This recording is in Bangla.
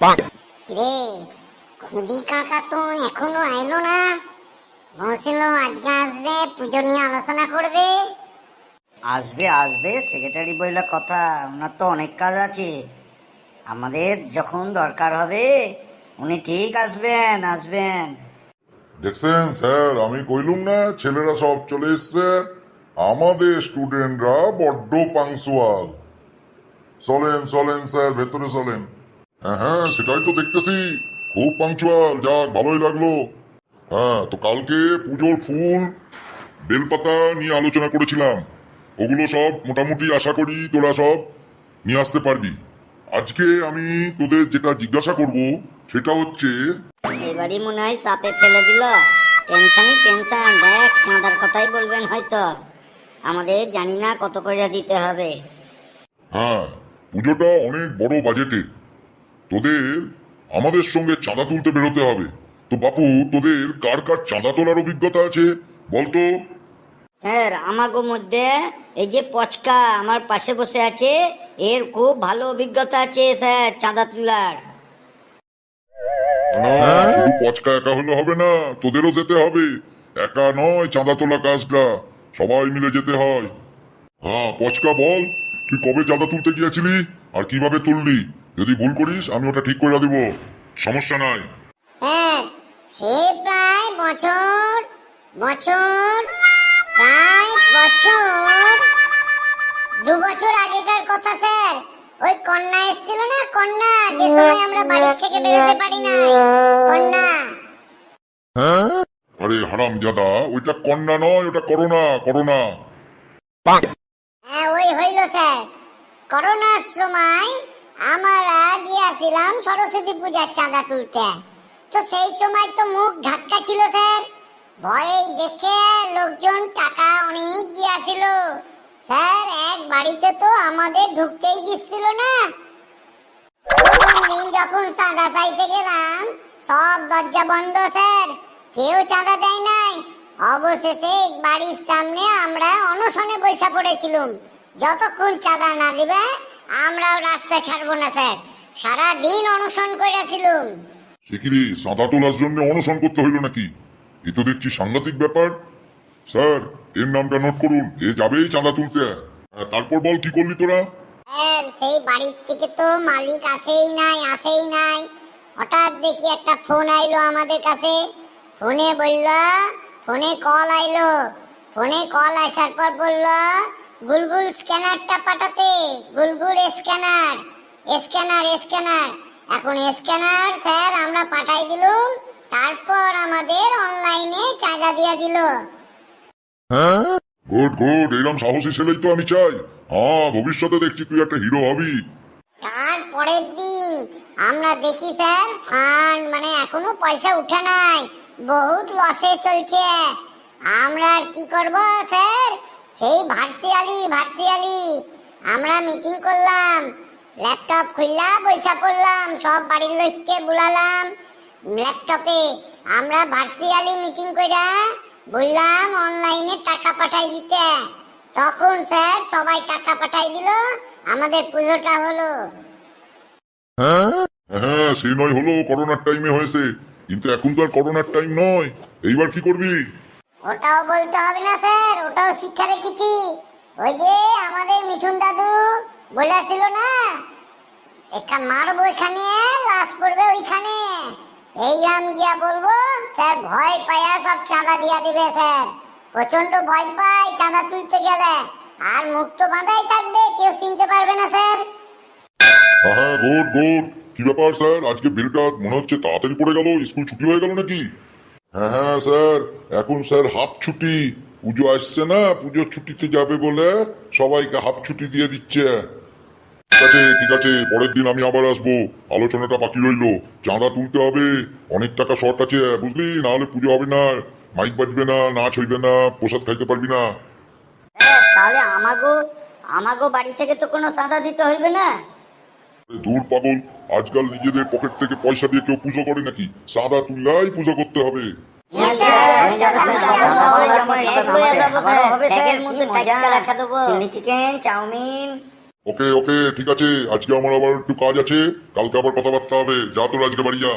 রে খুদি কাকা তো এখনও এলো না। বলছিল আজকে আসবে পুজো নিয়ে আলোচনা করবে। আসবে আসবে সেক্রেটারি বইলা কথা ওনার তো অনেক কাজ আছে। আমাদের যখন দরকার হবে উনি ঠিক আসবেন আসবেন। দেখছেন স্যার আমি কইলুম না ছেলেরা সব চলে এসছে। আমাদের স্টুডেন্টরা বড্ড পাংচুয়াল চলেন চলেন স্যার ভেতরে চলেন। হ্যাঁ হ্যাঁ সেটাই তো দেখতেছি। খুব পাংচুয়াল যাক ভালোই লাগল। হ্যাঁ তো কালকে পুজোর ফুল বেলপাতা নিয়ে আলোচনা করেছিলাম। ওগুলো সব মোটামুটি আশা করি তোরা সব নিয়ে আসতে পারবি। আজকে আমি তোদের যেটা জিজ্ঞাসা করব সেটা হচ্ছে এবারই মনে হয় চাপে ফেলে দিল। টেনশনই টেনশন দেখ চাঁদার কথাই বলবেন হয়তো। আমাদের জানি না কত করে দিতে হবে। হ্যাঁ পুজোটা অনেক বড় বাজেটের তোদের আমাদের সঙ্গে চাঁদা তুলতে বেরোতে হবে। তো বাপু তোদের কার কার চাঁদা তোলার অভিজ্ঞতা আছে? বলতো। স্যার আমাগো মধ্যে এই যে পচকা আমার পাশে বসে আছে এর খুব ভালো অভিজ্ঞতা আছে স্যার চাঁদা তোলার। না শুধু পচকা একা হলে হবে না তোদেরও যেতে হবে। একা নয় চাঁদা তোলা কাজটা সবাই মিলে যেতে হয়। হ্যাঁ পচকা বল তুই কবে চাঁদা তুলতে গিয়েছিলি আর কীভাবে তুললি? যদি ভুল করিস আমি ওটা ঠিক করে দিব। সমস্যা নাই। স্যার সে প্রায় বছর বছর প্রায় বছর দু বছর আগেকার কথা স্যার। ওই কন্যা এসেছিল না কন্যা যে সময় আমরা বাড়ি থেকে বেরোতে পারি না কন্যা। আরে হারাম জাদা ওইটা কন্যা নয় ওটা করোনা করোনা। হ্যাঁ ওই হইল স্যার। করোনার সময় আমরা গিয়াছিলাম সরস্বতী পূজার চাঁদা তুলতে। তো সেই সময় তো মুখ ঢাক্কা ছিল, স্যার। ভয়ে দেখে লোকজন টাকা অনেক দিয়াছিল স্যার, এক বাড়িতে তো আমাদের ঢুকতেই দিচ্ছিল না। দিন যখন চাঁদা চাইতে গেলাম, সব দরজা বন্ধ, স্যার। কেউ চাঁদা দেয় নাই। অবশেষে বাড়ির সামনে আমরা অনশনে বৈশা পড়েছিলাম। যতক্ষণ চাঁদা না দিবে আমরাও রাস্তা ছাড়বো না স্যার। সারা দিন অনশন করেছিলাম। সে কি রে চাঁদা তোলার জন্য অনশন করতে হইল নাকি? এ তো দেখছি সাংঘাতিক ব্যাপার। স্যার এর নামটা নোট করুন এ যাবেই চাঁদা তুলতে। তারপর বল কি করলি তোরা? স্যার সেই বাড়ির থেকে তো মালিক আসেই নাই আসেই নাই। হঠাৎ দেখি একটা ফোন আইলো আমাদের কাছে। ফোনে বলল ফোনে কল আইলো। ফোনে কল আসার পর বলল গুলগুল স্ক্যানারটা পাঠাতে গুলগুল স্ক্যানার স্ক্যানার স্ক্যানার। এখন স্ক্যানার স্যার আমরা পাঠাই দিলুম তারপর আমাদের অনলাইনে চাঁদা দিয়া দিল। গুড গুড এরকম সাহসী ছেলেই তো আমি চাই। হ্যাঁ ভবিষ্যতে দেখছি তুই একটা হিরো হবি। তার পরের দিন আমরা দেখি স্যার ফান্ড মানে এখনও পয়সা উঠে নাই। বহুত লসে চলছে। আমরা কি করব স্যার? সেই ভার্সিয়ালি ভার্সিয়ালি। আমরা মিটিং করলাম ল্যাপটপ খুললা, বৈশা পড়লাম, সব বাড়ির লোককে বুলালাম। ল্যাপটপে আমরা ভার্সিয়ালি মিটিং কইরা বললাম অনলাইনে টাকা পাঠাই দিতে। তখন স্যার সবাই টাকা পাঠাই দিল, আমাদের পুজোটা হলো। হ্যাঁ? সেই নয় হলো, করোনার টাইমে হয়েছে। কিন্তু এখন তো আর করোনার টাইম নয়। এইবার কি করবি? ওটাও বলতে হবে না, স্যার। ওটাও শিক্ষা রেখেছি। ওই যে আমাদের মিঠুন দাদু বলেছিল না, একটা মারবো এখানে, লাশ পড়বে ওইখানে। এই গ্রাম গিয়া বলব, স্যার, ভয় পায়া সব চাঁদা দিয়া দিবে, স্যার। প্রচণ্ড ভয় পায় চাঁদা তুলতে গেলে। আর মুখ তো বাঁধাই থাকবে, কেউ চিনতে পারবে না, স্যার। হ্যাঁ গুড গুড। কি ব্যাপার, স্যার? আজকে বিলটা মনে হচ্ছে তাড়াতাড়ি পড়ে গেল, স্কুল ছুটি হয়ে গেল নাকি? হ্যাঁ হ্যাঁ স্যার। এখন স্যার হাফ ছুটি। পুজো আসছে না পুজোর ছুটিতে যাবে বলে সবাইকে হাফ ছুটি দিয়ে দিচ্ছে। ঠিক আছে ঠিক আছে পরের দিন আমি আবার আসব। আলোচনাটা বাকি রইল। চাঁদা তুলতে হবে। অনেক টাকা শর্ট আছে বুঝলি? না হলে পুজো হবে না। মাইক বাজবে না নাচ হইবে না প্রসাদ খাইতে পারবি না। স্যার, তাহলে আমাগো আমাগো বাড়ি থেকে তো কোনো চাঁদা দিতে হইবে না। দূর পাগল, আজকাল নিজেদের পকেট থেকে পয়সা দিয়ে কেউ পুজো করে নাকি? সাদা তুললাই পুজো করতে হবে। ওকে ওকে, ঠিক আছে, আজকে আমার আবার একটু কাজ আছে, কালকে আবার কথাবার্তা হবে। যা তোর আজকে বাড়ি যা।